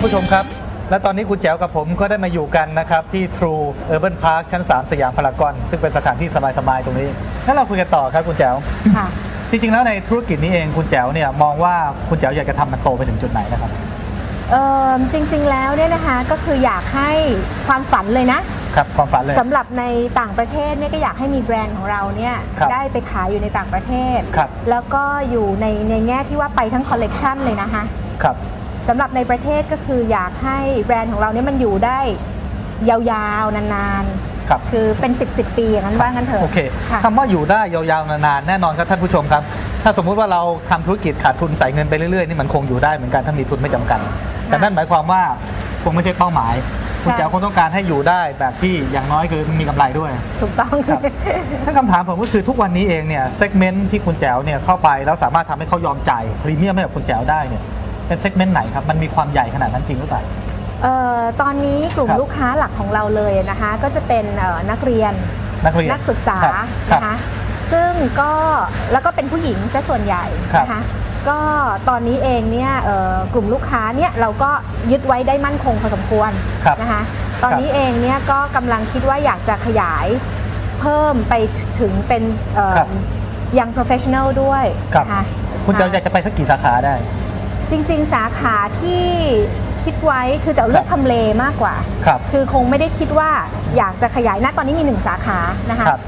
านผู้ชมครับ และตอนนี้คุณแจ๋วกับผมก็ได้มาอยู่กันนะครับ ที่ True Urban Park ชั้น 3 สยามพารากอน ซึ่งเป็นสถานที่สบาย ๆ ตรงนี้งั้นเราคุยกันต่อครับคุณแจ๋วค่ะจริงๆแล้วในธุรกิจนี้เองคุณแจ๋วเนี่ยมองว่าคุณแจ๋วอยากจะทำมันโตไปถึงจุดไหนนะครับเอ่อจริง ๆ แล้วเนี่ยนะคะก็คืออยากให้ความฝันเลยนะครับความฝันเลยสำหรับในต่างประเทศเนี่ยก็อยากให้มีแบรนด์ของเราเนี่ยครับได้ไปขายอยู่ในต่างประเทศครับแล้วก็อยู่ในในแง่ที่ว่าไปทั้งคอลเลกชันเลยนะคะครับ สำหรับในประเทศก็คืออยากให้แบรนด์ของเราเนี่ยมันอยู่ได้ยาวๆ นานครับๆคือเป็น10บสปีอย่างนั้นว่างั้นเถอะโอเคค่ะคำว่าอยู่ได้ยาวๆ นานๆ แน่นอนครับท่านผู้ชมครับ ถ้าสมมุติว่าเราทำธุรกิจขาดทุนใส่เงินไปเรื่อยๆ นี่มันคงอยู่ได้เหมือนกันถ้ามีทุนไม่จำกัด แต่นั่นหมายความว่าคงไม่ใช่เป้าหมายคุณแจ๋วคงต้องการให้อยู่ได้แบบที่อย่างน้อยคือมีกำไรด้วย ถูกต้องครับถ้าคำถามผมก็คือทุกวันนี้เองเนี่ยเซกเมนต์ที่คุณแจ๋วเนี่ยเข้าไปแล้วสามารถทำให้เขายอมจ่ายพรีเมียมให้กับคุณแจ๋วได้เนี่ย เป็นเซกเมนต์ไหนครับ มันมีความใหญ่ขนาดนั้นจริงหรือเปล่า เอ่อตอนนี้กลุ่มครับลูกค้าหลักของเราเลยนะคะ ก็จะเป็นเอ่อนักเรียนนักเรียนนักศึกษาครับครับนะคะซึ่งก็แล้วก็เป็นผู้หญิงซะส่วนใหญ่ครับนะคะก็ตอนนี้เองเนี่ยเอ่อกลุ่มลูกค้าเนี่ยเราก็ยึดไว้ได้มั่นคงพอสมควรครับนะคะตอนนี้เองเนี่ยก็กำลังคิดว่าอยากจะขยายเพิ่มไปถึงเป็นเอ่อครับ ยัง professional ด้วยครับ นะคะ คุณแจ๋วอยากจะไปสักกี่สาขาได้ จริง ๆ สาขาที่คิดไว้คือจะเอาเลือกครับทำเลมากกว่าครับคือคงไม่ได้คิดว่าอยากจะขยายนะตอนนี้มีหนึ่งสาขานะคะครับ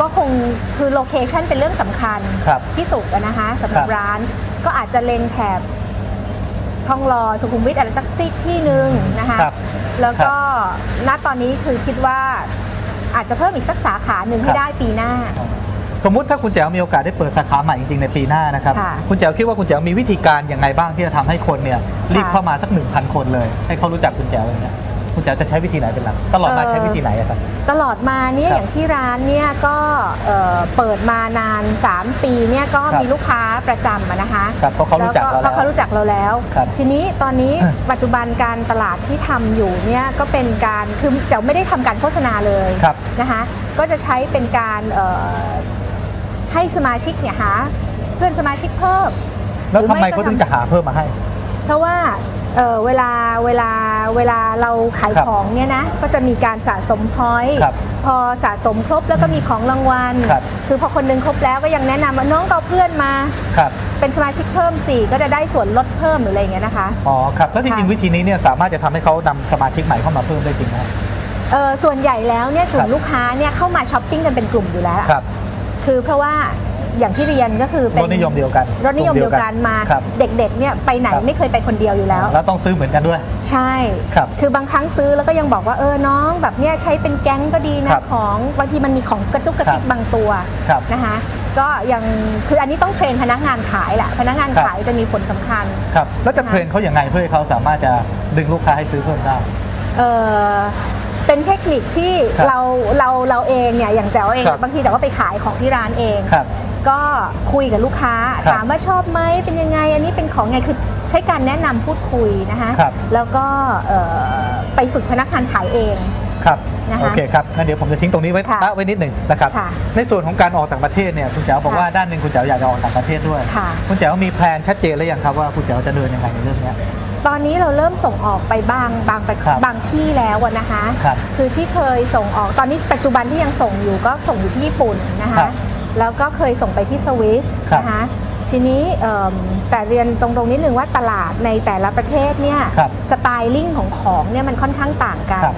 ก็คงคือโลเคชันเป็นเรื่องสำคัญครับที่สุดอะนะคะสำหรับครับ ร้านก็อาจจะเล็งแถบทองหล่อสุขุมวิทอะไรสักซีกที่หนึ่งนะคะ ครับ แล้วก็ณตอนนี้คือคิดว่าอาจจะเพิ่มอีกสักสาขาหนึ่งให้ครับ ได้ปีหน้า สมมุติถ้าคุณแจ๋วมีโอกาสได้เปิดสาขาใหม่จริงๆในปีหน้านะครับ ค่ะ คุณแจ๋วคิดว่าคุณแจ๋วมีวิธีการอย่างไรบ้างที่จะทำให้คนเนี่ยรีบค่ะเข้ามาสักหนึ่งพันคนเลย ให้เขารู้จักคุณแจ๋วอย่างเงี้ยคุณแจ๋วจะใช้วิธีไหนเป็นหลักตลอดมาเอ่อใช้วิธีไหนอะครับ ตลอดมาเนี่ยครับอย่างที่ร้านเนี่ยก็เอ่อเปิดมานาน 3 ปีเนี่ยก็ครับมีลูกค้าประจำอะนะคะครับเพราะเขารู้จักเราเพราะเขาแล้วรู้จักเราแล้ว ครับทีนี้ตอนนี้อะปัจจุบันการตลาดที่ทำอยู่เนี่ยก็เป็นการคือจะไม่ได้ทำการโฆษณาเลยครับนะคะก็จะใช้เป็นการเอ่อ ให้สมาชิกเนี่ยหาเพื่อนสมาชิกเพิ่มแล้วหรือทำไมไม่ก็เขาถึงทำจะหาเพิ่มมาให้ เพราะว่าเอ่อเวลาเวลาเวลาเราขายครับของเนี่ยนะก็จะมีการสะสมพอยต์ครับพอสะสมครบแล้วก็มีของรางวัลครับคือพอคนหนึงครบแล้วก็ยังแนะนำว่าน้องก็เอาเพื่อนมาครับเป็นสมาชิกเพิ่มสี่ก็จะได้ส่วนลดเพิ่มหรืออะไรอย่างเงี้ยนะคะอ๋อครับแล้วจริงค่ะๆวิธีนี้เนี่ยสามารถจะทำให้เขานำสมาชิกใหม่เข้ามาเพิ่มได้จริงไหมเอ่อส่วนใหญ่แล้วเนี่ยกลุ่ครัมบลูกค้าเนี่ยเข้ามาช้อปปิ้งกันเป็นกลุ่มอยู่แล้ว ครับคือเพราะว่าอย่างที่เรียนก็คือเป็นรสนิยมเดียวกันรสนิยมเดียวกันมาครับเด็กๆเนี่ยไปไหนครับไม่เคยไปคนเดียวอยู่แล้ว แล้วต้องซื้อเหมือนกันด้วย ใช่ครับอบางครั้งซื้อแล้วก็ยังบอกว่าเออน้องแบบเนี้ยใช้เป็นแก๊งก็ดีคนะรับของบางทีมันมีของกระจุกกระจิกครับบางตัวครับนะคะก็ยังคืออันนี้ต้องเทรนพนักงานขายแหละพนักงานครับขายจะมีผลสำคัญครับแล้วจะเทรนเขาอย่างไงเพื่อให้เขาสามารถจะดึงลูกค้าให้ซื้อเพิ่มได้เออ เป็นเทคนิคที่ครับเราเราเราเองเนี่ยอย่างแจ๋วเองครับบางทีแจ๋วก็ไปขายของที่ร้านเอง ครับก็คุยกับลูกค้า ครับถามว่าชอบไหมเป็นยังไง อันนี้เป็นของไงคือใช้การแนะนำพูดคุยนะคะครับ แล้วก็เอ่อไปฝึกพนักงานขายเอง ครับนะคะโอเคครับงั้นเดี๋ยวผมจะทิ้งตรงนี้ไว้ค่ะละไว้นิดหนึ่งนะครับค่ะในส่วนของการออกต่างประเทศเนี่ยคุณแจ๋วบอกค่ะ ว่าด้านหนึ่งคุณแจ๋วอยากจะออกต่างประเทศด้วย ค่ะ คุณแจ๋วมีแพลนชัดเจนหรือยังครับว่าคุณแจ๋วจะเดินยังไงในเรื่องเนี้ย ตอนนี้เราเริ่มส่งออกไปบางบางประครับบางที่แล้วอะนะคะครับอที่เคยส่งออกตอนนี้ปัจจุบันที่ยังส่งอยู่ก็ส่งอยู่ที่ญี่ปุ่นนะครัคะบแล้วก็เคยส่งไปที่สวิสครับนะคะทีนี้เอิ่มแต่เรียนตรงๆนิดนึงว่าตลาดในแต่ละประเทศเนี่ยครับสไตลิ่งของของเนี่ยมันค่อนข้างต่างกันครับ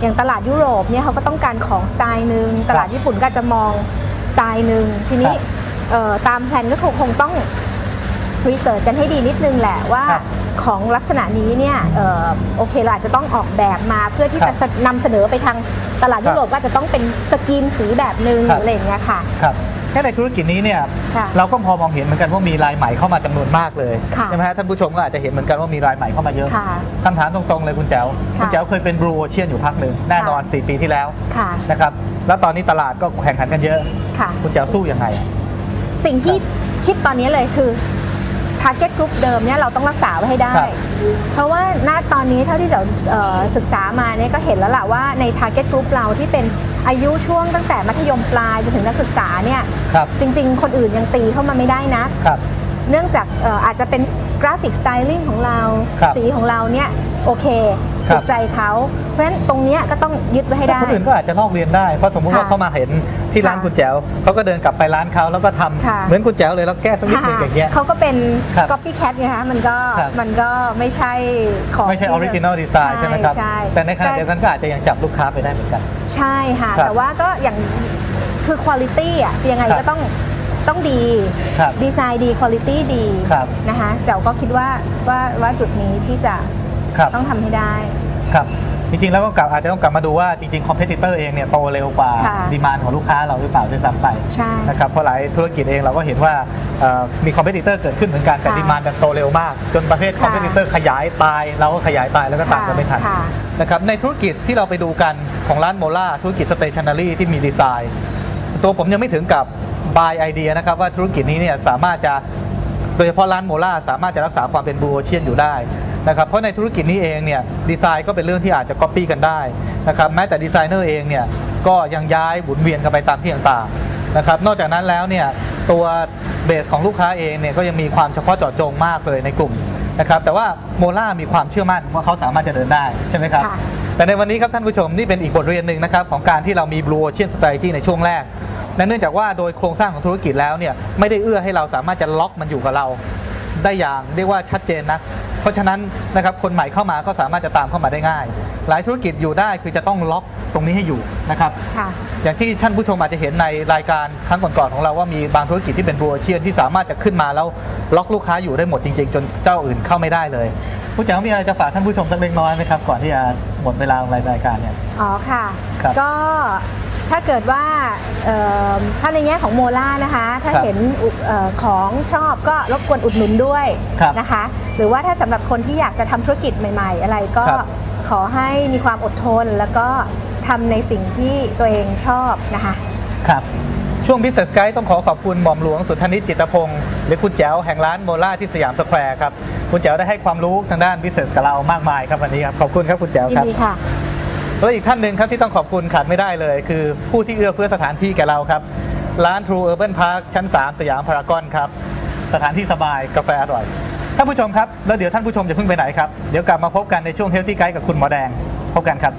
อย่างตลาดยุโรปเนี่ยเขาก็ต้องการของสไตล์หนึ่งตลาดญี่ปุ่นก็จะมองสไตล์หนึ่งทีนี้ครับเอ่อตามแผนก็คงคงต้อง รีเสิร์ชกันให้ดีนิดนึงแหละว่าครับของลักษณะนี้เนี่ยเอ่อโอเคเราอาจจะต้องออกแบบมาเพื่อที่ครัจะบนำเสนอไปทางตลาดครับยุโรปก็อาจจะต้องเป็นสกรีนสีแบบหนึ่งหครัรืบ ออะไรอย่างเงี้ยค่ะ ครับแค่ในธุรกิจนี้เนี่ยค่ะเราก็พอมองเห็นเหมือนกันว่ามีรายใหม่เข้ามาจำนวนมากเลยค่ะใช่ไหมฮะท่านผู้ชมก็อาจจะเห็นเหมือนกันว่ามีรายใหม่เข้ามาเยอะค่ะคำถามตรงๆเลยคุณแจ๋วค่ะคุณแจ๋วเคยเป็นบรูโอเชียนอยู่พักหนึ่งแน่นอน4ปีที่แล้วค่ะนะครับแล้วตอนนี้ตลาดก็แข่งขันกันเยอะ ค่ะ คุณแจ๋วสู้ยังไงอะ สิ่งที่คิดตอนนี้เลยคือ target group เดิมเนี่ยเราต้องรักษาไว้ให้ได้ครับเพราะว่าณตอนนี้เท่าที่จะเอ่อศึกษามาเนี่ยก็เห็นแล้วล่ะว่าใน target group เราที่เป็นอายุช่วงตั้งแต่มัธยมปลายจนถึงนักศึกษาเนี่ยครับจริง ๆ คนอื่นยังตีเข้ามาไม่ได้นะครับเนื่องจากเอ่ออาจจะเป็นกราฟิกสไตลิ่งของเราครับสีของเราเนี่ยโอเคครัถูบกใจเขาเพราะฉะนั้นตรงเนี้ยก็ต้องยึดไว้ให้แต่ได้คนอื่นก็อาจจะลอกเรียนได้เพราะสมมุติว่าค่ะเขามาเห็น ที่ร้านค่ะคุณแจ๋วเขาก็เดินกลับไปร้านเขาแล้วก็ทำค่ะเหมือนคุณแจ๋วเลยแล้วแก้สักนิดหนึ่งอย่างเงี้ยเขาก็เป็นครับ copycat ไงคะมันก็ครับมันก็ไม่ใช่ของไม่ใช่อที่อริจินอลดีไซน์ใช่ไหมครับใช่แต่ในขณะเดียวกันก็อาจจะยังจับลูกค้าไปได้เหมือนกัน ใช่ค่ะครับแต่ว่าก็อย่างคือคุณภาพอะยังไงครับก็ต้องต้องดีครับดีไซน์ดีคุณภาพดีครับนะคะเจ๋วก็คิดว่าว่าว่าจุดนี้ที่จะครับต้องทำให้ได้ครับ จริงๆ แล้วก็กลับอาจจะต้องกลับมาดูว่าจริงๆคอมเพติเตอร์เองเนี่ยโตเร็วกว่าค่ะดีมานของลูกค้าเราหรือเปล่าด้วยซ้ำไปใช่นะครับเพราะหลายธุรกิจเองเราก็เห็นว่าเอ่อมีคอมเพติเตอร์เกิดขึ้นเหมือนกันแต่ค่ะดีมานดันโตเร็วมาก จนประเภทคอมเพติเตอร์ขยายตายเราก็ขยายตายแล้วก็ตามกันไม่ทัน ค่ะ นะครับในธุรกิจที่เราไปดูกันของร้านโมล่าธุรกิจสเตชันนารีที่มีดีไซน์ ตัวผมยังไม่ถึงกับบายไอเดียนะครับว่าธุรกิจนี้เนี่ยสามารถจะโดยเฉพาะร้านโมล่าสามารถจะรักษาความเป็นบลูโอเชียนอยู่ได้ นะครับเพราะในธุรกิจนี้เองเนี่ยดีไซน์ก็เป็นเรื่องที่อาจจะก๊อปปี้กันได้นะครับแม้แต่ดีไซเนอร์เองเนี่ยก็ยังย้ายหมุนเวียนกันไปตามที่ต่างๆนะครับนอกจากนั้นแล้วเนี่ยตัวเบสของลูกค้าเองเนี่ยก็ยังมีความเฉพาะเจาะจงมากเลยในกลุ่มนะครับแต่ว่าโมล่ามีความเชื่อมั่นว่าเขาสามารถจะเดินได้ใช่ไหมครับค่ะแต่ในวันนี้ครับท่านผู้ชมนี่เป็นอีกบทเรียนหนึ่งนะครับของการที่เรามี Blue Ocean Strategy ในช่วงแรกและเนื่องจากว่าโดยโครงสร้างของธุรกิจแล้วเนี่ยไม่ได้เอื้อให้เราสามารถจะล็อกมันอยู่กับเรา ได้อย่างเรียกว่าชัดเจนนะ เพราะฉะนั้นนะครับคนใหม่เข้ามาก็สามารถจะตามเข้ามาได้ง่าย หลายธุรกิจอยู่ได้คือจะต้องล็อกตรงนี้ให้อยู่นะครับค่ะอย่างที่ท่านผู้ชมอาจจะเห็นในรายการครั้งก่อนๆของเราว่ามีบางธุรกิจที่เป็นบลูเชียนที่สามารถจะขึ้นมาแล้วล็อกลูกค้าอยู่ได้หมดจริง ๆ จนเจ้าอื่นเข้าไม่ได้เลยผู้จ๋ามีอะไรจะฝากท่านผู้ชมสักเล็กน้อยไหมครับก่อนที่จะหมดเวลาของรายการเนี่ยอ๋อค่ะครับก็ ถ้าเกิดว่าเอ่อถ้าในแง่ของโมล่านะคะ ถ้าครับเห็นอุเอ่อของชอบก็รบกวนอุดหนุนด้วยครับนะคะ หรือว่าถ้าสำหรับคนที่อยากจะทำธุรกิจใหม่ ๆ อะไรก็ครับขอให้มีความอดทนแล้วก็ทำในสิ่งที่ตัวเองชอบนะคะครับช่วง Business Guide ต้องขอขอบคุณหม่อมหลวงสุทธนิตจิตรพงศ์หรือคุณแจ๋วแห่งร้านโมล่าที่สยามสแควร์ครับ คุณแจ๋วได้ให้ความรู้ทางด้าน Business กับเรามากมายครับวันนี้ครับ ขอบคุณครับคุณแจ๋วยิครับนดีค่ะ แล้วอีกท่านหนึ่งครับที่ต้องขอบคุณขาดไม่ได้เลย คือผู้ที่เอื้อเฟื้อสถานที่แก่เราครับร้าน True Urban Park ชั้น 3 สยามพารากอนครับ สถานที่สบายกาแฟอร่อย ท่านผู้ชมครับ แล้วเดี๋ยวท่านผู้ชมจะเพิ่งไปไหนครับ เดี๋ยวกลับมาพบกันในช่วง Healthy Guide กับคุณหมอแดง พบกันครับ